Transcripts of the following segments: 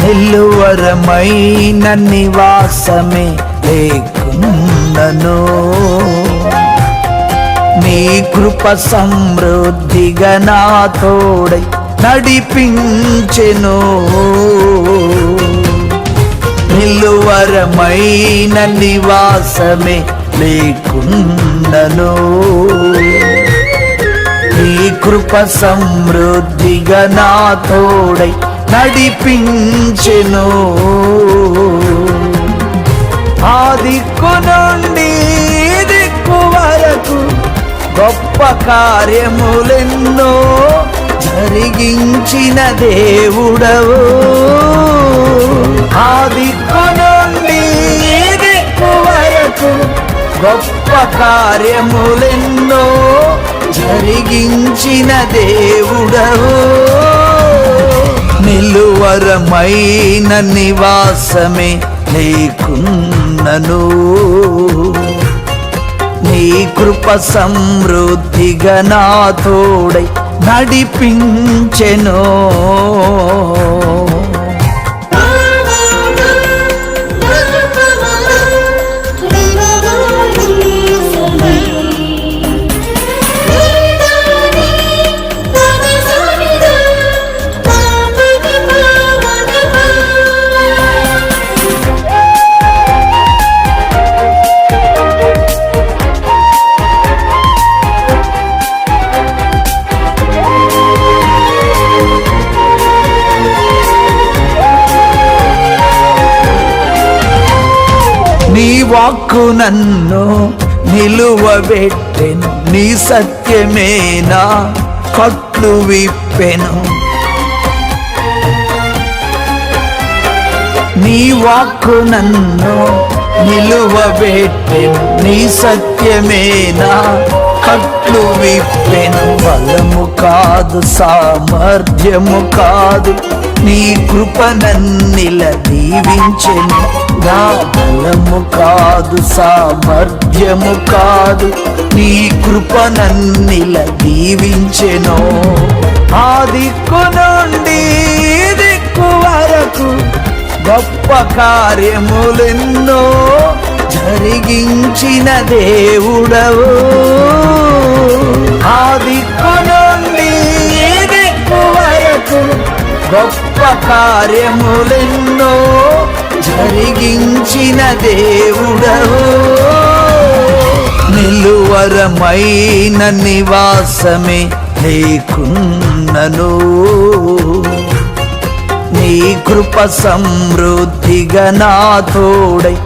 నిలువరమైన నివాసమే లేకున్నను. నీ కృప సమృద్ధిగా నా తోడై నడిపించెను. నిలువరమైన నివాసమే లేకున్నను. కృప సమృద్ధిగా నా తోడై నడిపించెను. ఆ దిక్కు నుండి దిక్కు వరకు గొప్ప కార్యములెన్నో జరిగించిన దేవుడవు. ఆ దిక్కు నుండి దిక్కు వరకు గొప్ప కార్యములెన్నో జరిగించిన దేవుడవు. నిలువరమైన నివాసమే నీకున్నను నీ కృప సమృద్ధిగా నా తోడై వాక్కు నన్ను నిలువబెట్టెను. నీ సత్యమేనా? కట్లు విప్పెను. నీ వాక్కు నన్ను నిలువబెట్టెను. నీ సత్యమేనా? కట్లు విప్పెను. బలము కాదు సామర్థ్యము కాదు. నీ కృప నన్నిల దీవించెను. నా బలము కాదు సామర్థ్యము కాదు నీ కృప నన్నిల దీవించెనో. ఆ దిక్కు నుండి దిక్కు వరకు గొప్ప కార్యములెన్నో జరిగించిన దేవుడవు. ఆ దిక్కు నుండి దిక్కు వరకు గొప్ప కార్యములెన్నో జరిగించిన దేవుడవు. నిలువరమైన నివాసమే లేకున్నను. నీ కృప సమృద్ధిగా నా తోడై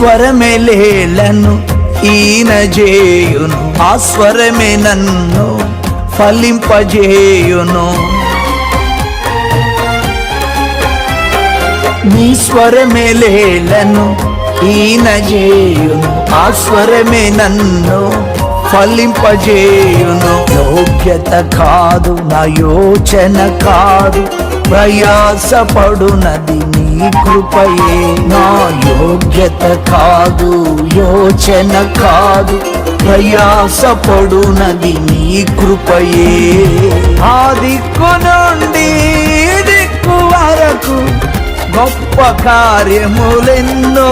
స్వరమే లేలను ఈన చేయును ఆ స్వరమే నన్ను ఫలింపజేయును. నీ స్వరమే లేలను ఈన చేయును ఆ స్వరమే నన్ను ఫలింపజేయును. యోగ్యత కాదు నా యోచన కాదు ప్రయాసపడునది నీ కృపయే నా యోగ్యత కాదు యోచన కాదు ప్రయాసపడునది నీ కృపయే. ఆ దిక్కు నుండి దిక్కు వరకు గొప్ప కార్యములెన్నో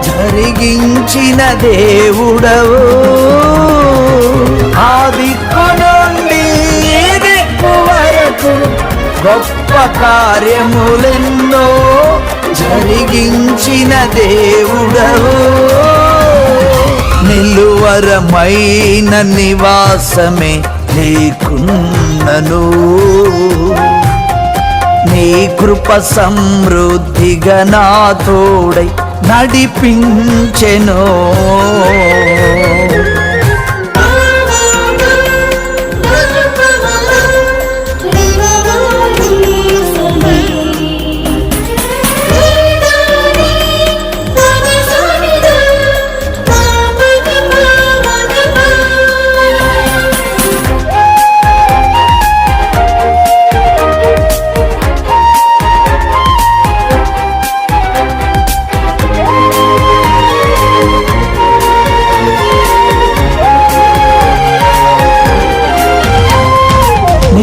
జరిగించిన దేవుడవు. ఆ దిక్కు నుండి దిక్కు వరకు గొప్ప కార్యములెన్నో జరిగించిన దేవుడవు. నిలువరమైన నివాసమే నీకున్నను. నీ కృప సమృద్ధిగా నా తోడై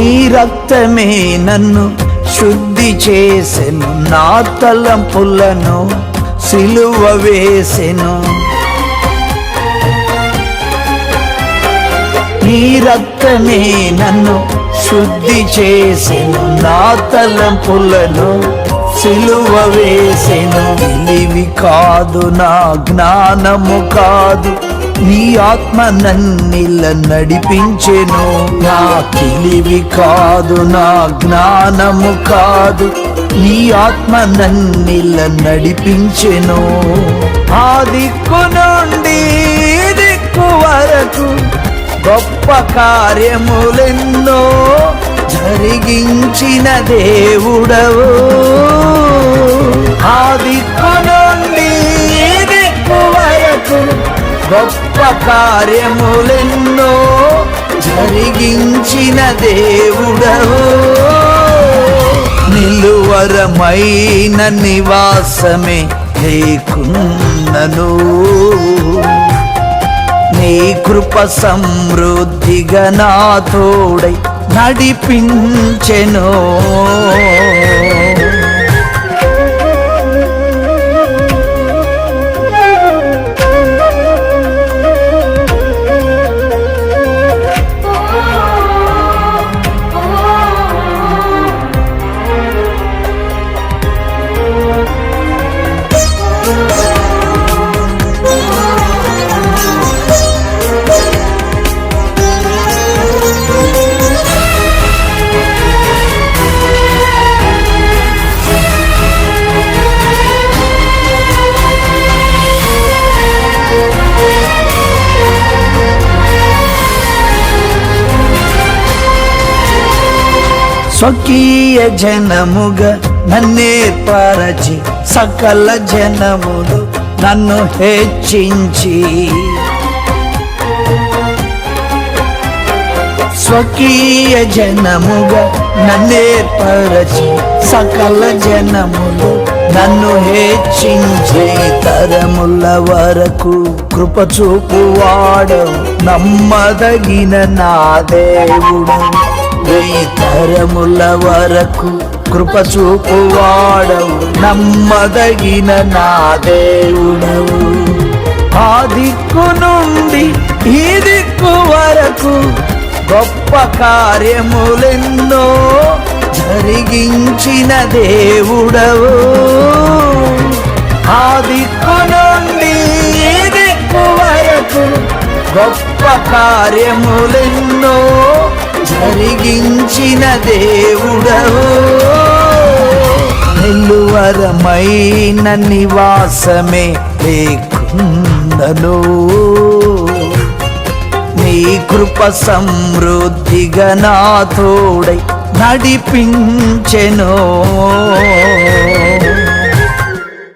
నీ రక్తమే నన్ను శుద్ధి చేసెను. నా తలంపులను సిలువ వేసెను. నీ రక్తమే నన్ను శుద్ధి చేసెను. నా తలంపులను సిలువ వేసెను. తెలివి కాదు నా జ్ఞానము కాదు. నీ ఆత్మ నన్నిల నడిపించెను. నా తెలివి కాదు నా జ్ఞానము కాదు. నీ ఆత్మ నన్నిల నడిపించెను. ఆ దిక్కు నుండి దిక్కు వరకు గొప్ప కార్యములెన్నో జరిగించిన దేవుడవు. ఆ దిక్కు నుండి దిక్కు వరకు గొప్ప కార్యములెన్నో జరిగించిన దేవుడవు. నిలువరమైన నివాసమే లేకున్నను. నీ కృప సమృద్ధిగా నా తోడై స్వకీయ జనముగా నన్నేర్పరచి సకల జనములు నన్ను హెచ్చించి. స్వకీయ జనముగా నన్నేర్పరచి సకల జనములు నన్ను హెచ్చించే తరముల వరకు కృప చూపువాడవు నమ్మదగిన నా దేవుడు. వెయ్యి తరముల వరకు కృప చూపువాడవు. నమ్మదగిన నా దేవుడవు. ఆ దిక్కు నుండి ఈ దిక్కు వరకు గొప్ప కార్యములెన్నో జరిగించిన దేవుడవు. ఆ దిక్కు నుండి ఈ దిక్కు వరకు గొప్ప కార్యములెన్నో జరిగించిన దేవుడవు. నిలువరమైన నివాసమే లేకుందను నీ కృప సమృద్ధిగా నా తోడై